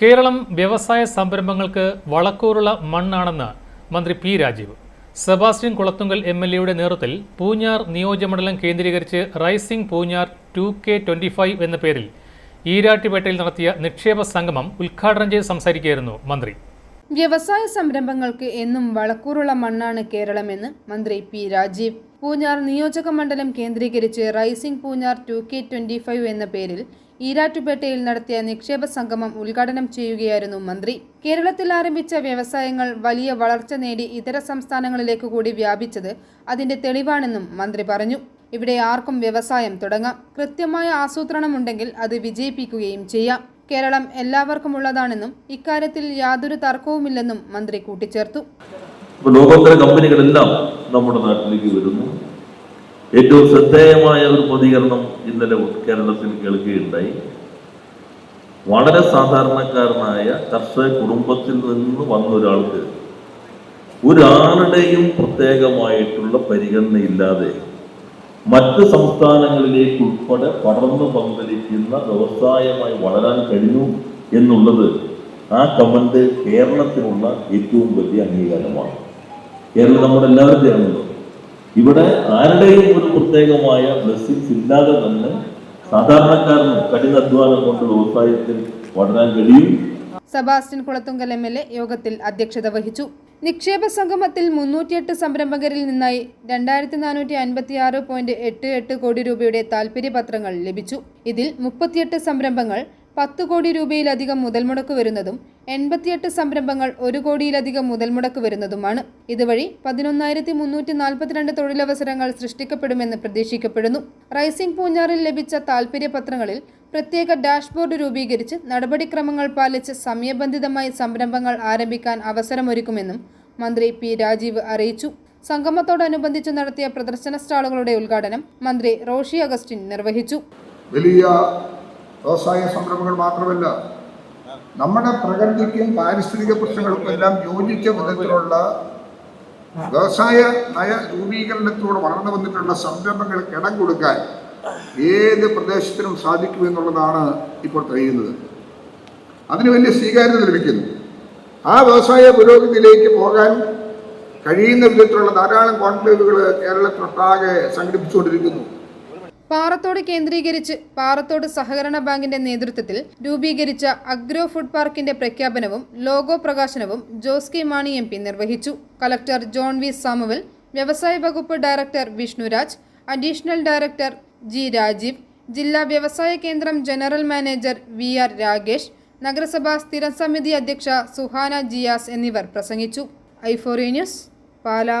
കേരളം വ്യവസായ സംരംഭങ്ങൾക്ക് വളക്കൂറുള്ള മണ്ണാണെന്ന് മന്ത്രി P Rajeev. Sebastian Kulathunkal M L എയുടെ നേതൃത്വത്തിൽ പൂഞ്ഞാർ നിയോജകമണ്ഡലം കേന്ദ്രീകരിച്ച് rising Poonjar two K twenty five എന്ന പേരിൽ ഈരാട്ടുപേട്ടയിൽ നടത്തിയ നിക്ഷേപ സംഗമം ഉദ്ഘാടനം ചെയ്ത് സംസാരിക്കുകയായിരുന്നു മന്ത്രി. വ്യവസായ സംരംഭങ്ങൾക്ക് എന്നും വളക്കൂറുള്ള മണ്ണാണ് കേരളമെന്ന് മന്ത്രി പി രാജീവ്. പൂഞ്ഞാർ നിയോജക മണ്ഡലം കേന്ദ്രീകരിച്ച് rising Poonjar two K twenty five എന്ന പേരിൽ ഈരാറ്റുപേട്ടയിൽ നടത്തിയ നിക്ഷേപ സംഗമം ഉദ്ഘാടനം ചെയ്യുകയായിരുന്നു മന്ത്രി. കേരളത്തിൽ ആരംഭിച്ച വ്യവസായങ്ങൾ വലിയ വളർച്ച നേടി ഇതര സംസ്ഥാനങ്ങളിലേക്ക് കൂടി വ്യാപിച്ചത് അതിന്റെ തെളിവാണെന്നും മന്ത്രി പറഞ്ഞു. ഇവിടെ ആർക്കും വ്യവസായം തുടങ്ങാം. കൃത്യമായ ആസൂത്രണമുണ്ടെങ്കിൽ അത് വിജയിപ്പിക്കുകയും ചെയ്യാം. കേരളം എല്ലാവർക്കുമുള്ളതാണെന്നും ഇക്കാര്യത്തിൽ യാതൊരു തർക്കവുമില്ലെന്നും മന്ത്രി കൂട്ടിച്ചേർത്തു. ലോകോത്തര കമ്പനികളെല്ലാം നമ്മുടെ നാട്ടിലേക്ക് വരുന്നു. ഏറ്റവും ശ്രദ്ധേയമായ ഒരു പ്രതികരണം ഇന്നലെ കേരളത്തിൽ കേൾക്കുകയുണ്ടായി. വളരെ സാധാരണക്കാരനായ കർഷക കുടുംബത്തിൽ നിന്ന് വന്ന ഒരാൾക്ക് ഒരാളുടെയും പ്രത്യേകമായിട്ടുള്ള പരിഗണനയില്ലാതെ മറ്റ് സംസ്ഥാനങ്ങളിലേക്ക് ഉൾപ്പെടെ പടർന്നു പന്തലിക്കുന്ന വ്യവസായമായി വളരാൻ കഴിഞ്ഞു എന്നുള്ളത് ആ കമന്റ് കേരളത്തിനുള്ള ഏറ്റവും വലിയ അംഗീകാരമാണ്. കേരളം നമ്മുടെ എല്ലാവരുടെയാണല്ലോ ഇവിടെ ആരുടെയും ഒരു പ്രത്യേകമായ ബ്ലെസ്സിങ്സ് ഇല്ലാതെ തന്നെ സാധാരണക്കാരനും കഠിനാധ്വാനം കൊണ്ട് വ്യവസായത്തിൽ വളരാൻ കഴിയും. Sebastian Kulathunkal M L A യോഗത്തിൽ അധ്യക്ഷത വഹിച്ചു. നിക്ഷേപ സംഗമത്തിൽ മുന്നൂറ്റിയെട്ട് സംരംഭകരിൽ നിന്നായി രണ്ടായിരത്തി നാനൂറ്റി അൻപത്തി ആറ് പോയിന്റ് എട്ട് എട്ട് കോടി രൂപയുടെ താൽപ്പര്യപത്രങ്ങൾ ലഭിച്ചു. ഇതിൽ മുപ്പത്തിയെട്ട് സംരംഭങ്ങൾ പത്ത് കോടി രൂപയിലധികം മുതൽമുടക്ക് വരുന്നതും എൺപത്തിയെട്ട് സംരംഭങ്ങൾ ഒരു കോടിയിലധികം മുതൽ മുടക്ക് വരുന്നതുമാണ്. ഇതുവഴി പതിനൊന്നായിരത്തി മുന്നൂറ്റി നാൽപ്പത്തിരണ്ട് തൊഴിലവസരങ്ങൾ സൃഷ്ടിക്കപ്പെടുമെന്ന് പ്രതീക്ഷിക്കപ്പെടുന്നു. റൈസിംഗ് പൂഞ്ഞാറിൽ ലഭിച്ച താൽപ്പര്യപത്രങ്ങളിൽ പ്രത്യേക ഡാഷ്ബോർഡ് രൂപീകരിച്ച് നടപടിക്രമങ്ങൾ പാലിച്ച് സമയബന്ധിതമായി സംരംഭങ്ങൾ ആരംഭിക്കാൻ അവസരമൊരുക്കുമെന്നും മന്ത്രി പി രാജീവ് അറിയിച്ചു. സംഗമത്തോടനുബന്ധിച്ച് നടത്തിയ പ്രദർശന സ്റ്റാളുകളുടെ ഉദ്ഘാടനം മന്ത്രി റോഷി അഗസ്റ്റിൻ നിർവഹിച്ചു. വലിയ വ്യവസായ സംരംഭങ്ങൾ മാത്രമല്ല നമ്മുടെ പ്രകൃതിക്കും പാരിസ്ഥിതിക പ്രശ്നങ്ങൾക്കും എല്ലാം യോജിച്ച വിധത്തിലുള്ള വ്യവസായ നയ രൂപീകരണത്തോട് വളർന്നു വന്നിട്ടുള്ള സംരംഭങ്ങൾക്ക് കിടം കൊടുക്കാൻ ഏത് പ്രദേശത്തിനും സാധിക്കുമെന്നുള്ളതാണ് ഇപ്പോൾ തെളിയുന്നത്. അതിന് വലിയ സ്വീകാര്യത ലഭിക്കുന്നു. ആ വ്യവസായ പുരോഗതിയിലേക്ക് പോകാൻ കഴിയുന്ന വിധത്തിലുള്ള ധാരാളം കോൺക്ലേവുകൾ കേരളത്തിലൊട്ടാകെ സംഘടിപ്പിച്ചുകൊണ്ടിരിക്കുന്നു. പാറത്തോട് കേന്ദ്രീകരിച്ച് പാറത്തോട് സഹകരണ ബാങ്കിന്റെ നേതൃത്വത്തിൽ രൂപീകരിച്ച അഗ്രോ ഫുഡ് പാർക്കിന്റെ പ്രഖ്യാപനവും ലോഗോ പ്രകാശനവും Jose K Mani M P നിർവഹിച്ചു. കളക്ടർ ജോൺ വി സാമുവൽ വ്യവസായ വകുപ്പ് director Vishnuraj additional director G Rajeev ജില്ലാ വ്യവസായ കേന്ദ്രം general manager V R Ragesh നഗരസഭാ സ്ഥിരം സമിതി അധ്യക്ഷ സുഹാന ജിയാസ് എന്നിവർ പ്രസംഗിച്ചു. ഐഫോറി ന്യൂസ് പാലാ.